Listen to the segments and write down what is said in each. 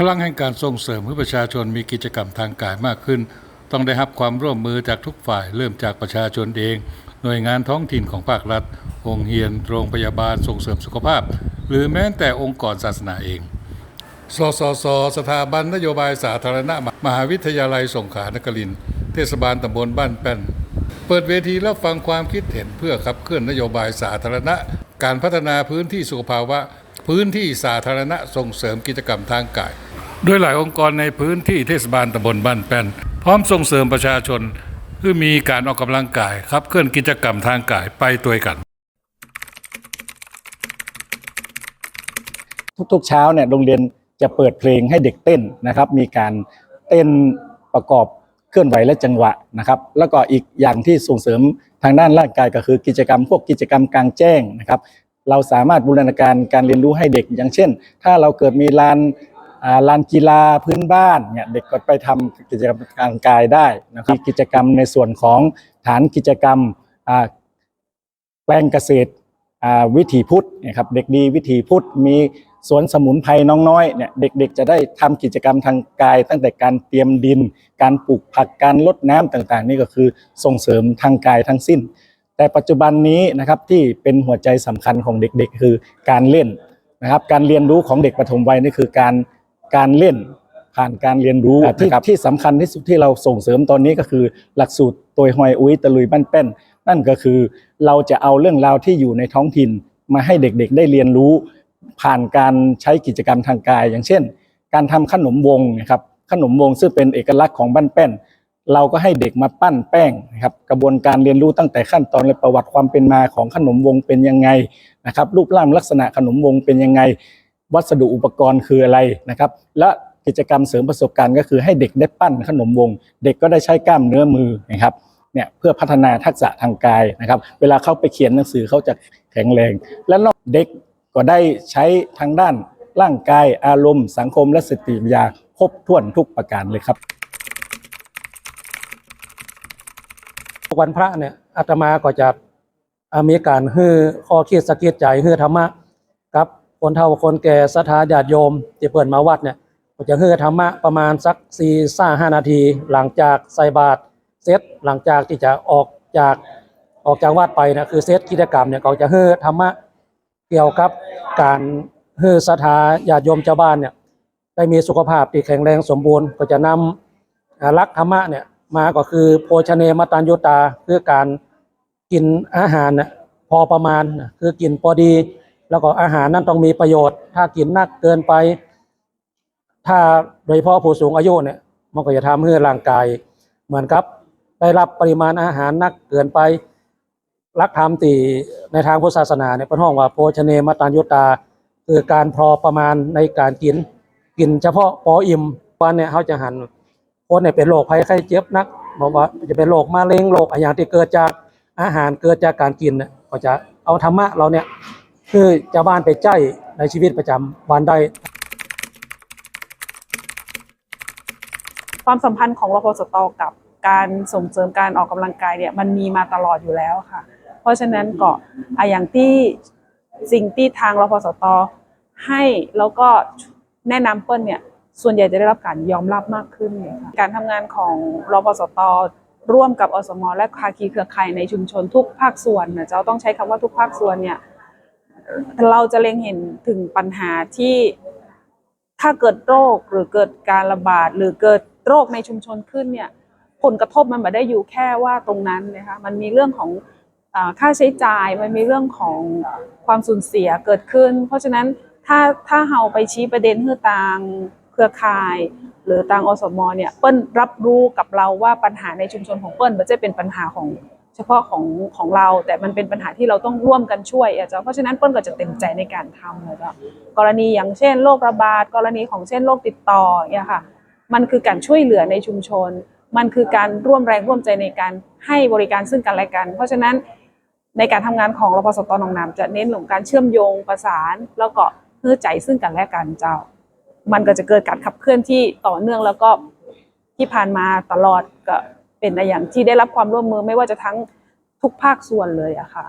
พลังแห่งการส่งเสริมให้ประชาชนมีกิจกรรมทางกายมากขึ้น ต้องได้รับความร่วมมือจากทุกฝ่าย เริ่มจากประชาชนเอง หน่วยงานท้องถิ่นของภาครัฐโรงเรียน โรงพยาบาลส่งเสริมสุขภาพ หรือแม้แต่องค์กรศาสนาเองสสส สถาบันนโยบายสาธารณะมหาวิทยาลัยสงขลานครินเทศบาลตำบลบ้านแป้น เปิดเวทีรับฟังความคิดเห็นเพื่อขับเคลื่อนนโยบายสาธารณะ การพัฒนาพื้นที่สุขภาวะ พื้นที่สาธารณะส่งเสริมกิจกรรมทางกาย โดยหลายองค์กรในพื้นที่เทศบาลตำบลบ้านแป้น พร้อมส่งเสริมประชาชนเพื่อมีการออกกำลังกายขับเคลื่อนกิจกรรมทางกายไปตัวยกัน ทุกๆเช้าเนี่ยโรงเรียนจะเปิดเพลงให้เด็กเต้นนะครับ มีการเต้นประกอบเคลื่อนไหวและจังหวะนะครับ แล้วก็อีกอย่างที่ส่งเสริมทางด้านร่างกายก็คือกิจกรรม พวกกิจกรรมกลางแจ้งนะครับ เราสามารถบูรณาการการเรียนรู้ให้เด็กอย่างเช่น ถ้าเราเกิดมีลาน ลานกีฬาพื้นบ้านเนี่ยเด็กก็ไปทำกิจกรรมกางกายได้นะครับมีกิจกรรมในส่วนของฐานกิจกรรมแปลงเกษตรวิถีพุทธนะครับเด็กดีวิถีพุทธมีสวนสมุนไพรน้องน้อยเนี่ยเด็กๆ จะได้ทำกิจกรรมทางกาย ตั้งแต่การเตรียมดิน การปลูกผักการลดน้ำต่างๆ นี่ก็คือส่งเสริมทางกายทั้งสิ้น แต่ปัจจุบันนี้นะครับที่เป็นหัวใจสำคัญของเด็กๆ คือการเล่นนะครับการเรียนรู้ของเด็กปฐมวัยนี่คือการ การเล่นผ่านการเรียนรู้ที่ที่สำคัญที่สุดที่เราส่งเสริมตอนนี้ก็คือ หลักสูตรตัวหอยอุ้ยตะลุยบ้านแป้น นั่นก็คือเราจะเอาเรื่องราวที่อยู่ในท้องถิ่นมาให้เด็กๆได้เรียนรู้ ผ่านการใช้กิจกรรมทางกาย อย่างเช่น การทำขนมวงนะครับขนมวงซึ่งเป็นเอกลักษณ์ของบ้านแป้น เราก็ให้เด็กมาปั้นแป้งนะครับกระบวนการเรียนรู้ตั้งแต่ขั้นตอนและประวัติความเป็นมาของขนมวงเป็นยังไงนะครับรูปร่างลักษณะขนมวงเป็นยังไง วัสดุอุปกรณ์คืออะไรนะครับ และกิจกรรมเสริมประสบการณ์ก็คือให้เด็กได้ปั้นขนมวง เด็กก็ได้ใช้กล้ามเนื้อมือนะครับเนี่ยเพื่อพัฒนาทักษะทางกายนะครับ เวลาเขาไปเขียนหนังสือเขาจะแข็งแรง และนอกเด็กก็ได้ใช้ทางด้านร่างกายอารมณ์ สังคมและสติปัญญาครบถ้วนทุกประการเลยครับ วันพระเนี่ยอาตมาก็จะอ่ามีการฮือข้อคิดสะกิดใจฮือธรรมะ คนเฒ่าคนแก่ศรัทธาญาติโยมที่เปิดมาวัดเนี่ยก็จะเฮือธรรมะประมาณสักสี่ซ่าห้านาที หลังจากใส่บาตรเสร็จหลังจากที่จะออกจากออกจากวัดไปนะคือเซตกิจกรรมเนี่ยก็จะเฮือธรรมะเกี่ยวกับการเฮือศรัทธาญาติโยมชาวบ้านเนี่ยได้มีสุขภาพที่แข็งแรงสมบูรณ์ก็จะนำอ่ารักธรรมะเนี่ยมาก็คือโภชเนมตัญยุตาคือการกินอาหารพอประมาณคือกินพอดี แล้วก็อาหารนั้นต้องมีประโยชน์ ถ้ากินนักเกินไป ถ้าโดยเฉพาะผู้สูงอายุเนี่ยมันก็จะทำให้ร่างกาย เหมือนกับ ได้รับปริมาณอาหารนักเกินไปรักธรรมตีในทางพุทธศาสนาเนี่ยเป็นห้องว่าโภชเนมตัญยุตา คือการพอประมาณในการกิน กินเฉพาะพออิ่มวันเนี่ยเขาจะหันคนเนี่ยเป็นโรคภัยไข้เจ็บนักบอกว่าจะเป็นโรคมะเร็งโรคอะไรอย่างที่เกิดจากอาหารเกิดจากการกินเนี่ยก็จะเอาธรรมะเราเนี่ย คือชาวบ้านไปใจในชีวิตประจำวันได้ ความสัมพันธ์ของรพสตกับการส่งเสริมการออกกำลังกายเนี่ยมันมีมาตลอดอยู่แล้วค่ะ เพราะฉะนั้นก็อะอย่างที่สิ่งที่ทางรพสตให้แล้วก็แนะนำเปิ้ลเนี่ยส่วนใหญ่จะได้รับการยอมรับมากขึ้นเลยค่ะการทำงานของรพสตร่วมกับอสม และภาคีเครือข่ายในชุมชนทุกภาคส่วนนะเจ้าต้องใช้คำว่าทุกภาคส่วนเนี่ย เราจะเล็งเห็นถึงปัญหาที่ถ้าเกิดโรคหรือเกิดการระบาด หรือเกิดโรคในชุมชนขึ้นเนี่ยผลกระทบมันไม่ได้อยู่แค่ว่าตรงนั้นนะคะมันมีเรื่องของอค่าใช้จ่ายมันมีเรื่องของความสูญเสียเกิดขึ้น เพราะฉะนั้นถ้าถ้าเราไปชี้ประเด็นให้ตางเครือข่าย หรือตางอสมเนี่ยเปิ้ลรับรู้กับเราว่าปัญหาในชุมชนของเปิ้ลมันจะเป็นปัญหาของ เฉพาะของของเรา แต่มันเป็นปัญหาที่เราต้องร่วมกันช่วยอาจารย์เพราะฉะนั้นเปิ้ลก็จะเต็มใจในการทำเลยจ้ะกรณีอย่างเช่นโรคระบาดกรณีของเช่นโรคติดต่อเนี่ยค่ะ มันคือการช่วยเหลือในชุมชน มันคือการร่วมแรงร่วมใจในการให้บริการซึ่งกันและกัน เพราะฉะนั้นในการทำงานของรพสตหนองนามจะเน้นเรื่องของการเชื่อมโยงประสานแล้วก็เพื่อใจซึ่งกันและกันเจ้า มันก็จะเกิดการขับเคลื่อนที่ต่อเนื่องแล้วก็ที่ผ่านมาตลอดก็ เป็นอย่างที่ได้รับความร่วมมือไม่ว่าจะทั้งทุกภาคส่วนเลยอะค่ะ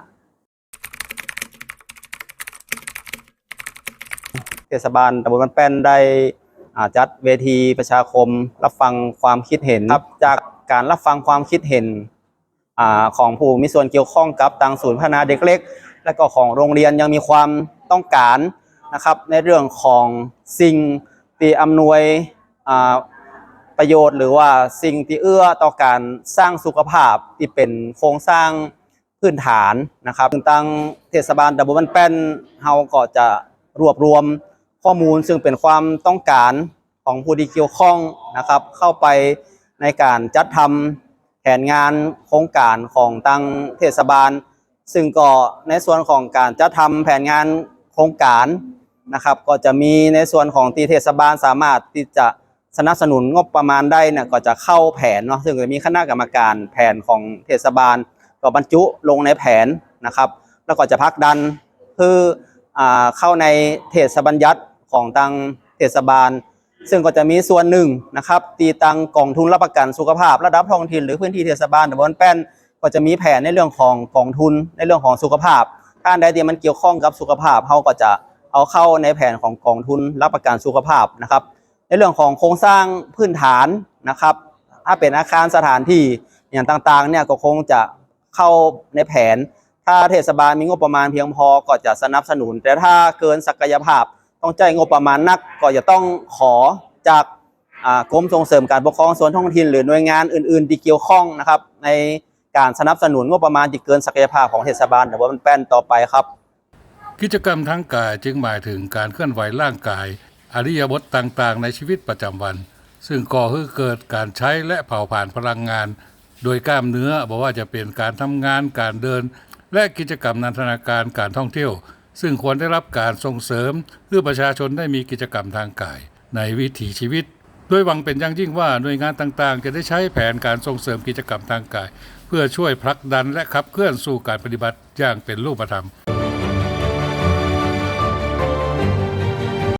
เทศบาลตำบลบ้านแป้นได้อ่าจัดเวทีประชาคม รับฟังความคิดเห็นครับจากการรับฟังความคิดเห็นอ่าของผู้มีส่วนเกี่ยวข้องกับทางศูนย์พัฒนาเด็กเล็ก และก็ของโรงเรียนยังมีความต้องการนะครับในเรื่องของสิ่งที่อำนวยอ่า ประโยชน์ หรือว่าสิ่งที่เอื้อต่อการสร้างสุขภาพที่เป็นโครงสร้างพื้นฐานนะครับซึ่งเทศบาลตำบลบ้านแป้นเฮาก็จะรวบรวมข้อมูลซึ่งเป็นความต้องการของผู้ที่เกี่ยวข้องนะครับ เข้าไปในการจัดทำแผนงานโครงการของทางเทศบาล ซึ่งก็ในส่วนของการจัดทำแผนงานโครงการนะครับ ก็จะมีในส่วนของที่เทศบาลสามารถที่จะ สนับสนุนงบประมาณได้เนี่ยก็จะเข้าแผนเนาะซึ่งจะมีคณะกรรมการแผนของเทศบาล ก็บรรจุลงในแผนนะครับ แล้วก็จะพักดันคืออเข้าในเทศบัญญัติของทางเทศบาล ซึ่งก็จะมีส่วนหนึ่งนะครับตีตังกองทุนรับประกันสุขภาพ ระดับท้องถิ่นหรือพื้นที่เทศบาลตำบลแป้นก็จะมีแผนในเรื่องของกองทุนในเรื่องของสุขภาพถ้าใดที่มันเกี่ยวข้องกับสุขภาพเขาก็จะเอาเข้าในแผนของกองทุนรับประกันสุขภาพนะครับ ในเรื่องของโครงสร้างพื้นฐานนะครับ ถ้าเป็นอาคารสถานที่อย่างต่างๆเนี่ยก็คงจะเข้าในแผน ถ้าเทศบาลมีงบประมาณเพียงพอก็จะสนับสนุน แต่ถ้าเกินศักยภาพต้องจ่ายงบประมาณนักก็จะต้องขอจากกรมส่งเสริมการปกครองส่วนท้องถิ่นหรือหน่วยงานอื่นๆที่เกี่ยวข้องนะครับในการสนับสนุนงบประมาณที่เกินศักยภาพของเทศบาลแต่ว่ามันแป้นต่อไปครับ กิจกรรมทางกายจึงหมายถึงการเคลื่อนไหวร่างกาย อริยบทต่างๆ ในชีวิตประจำวัน ซึ่งก่อให้เกิดการใช้และเผาผลาญพลังงาน โดยกล้ามเนื้อบอกว่าจะเป็นการทำงานการเดิน และกิจกรรมนันทนาการการท่องเที่ยว ซึ่งควรได้รับการส่งเสริมเพื่อประชาชนได้มีกิจกรรมทางกาย ในวิถีชีวิตโดยหวังเป็นอย่างยิ่งว่าหน่วยงานต่างๆ จะได้ใช้แผนการส่งเสริมกิจกรรมทางกาย เพื่อช่วยผลักดันและขับเคลื่อนสู่การปฏิบัติอย่างเป็นรูปธรรม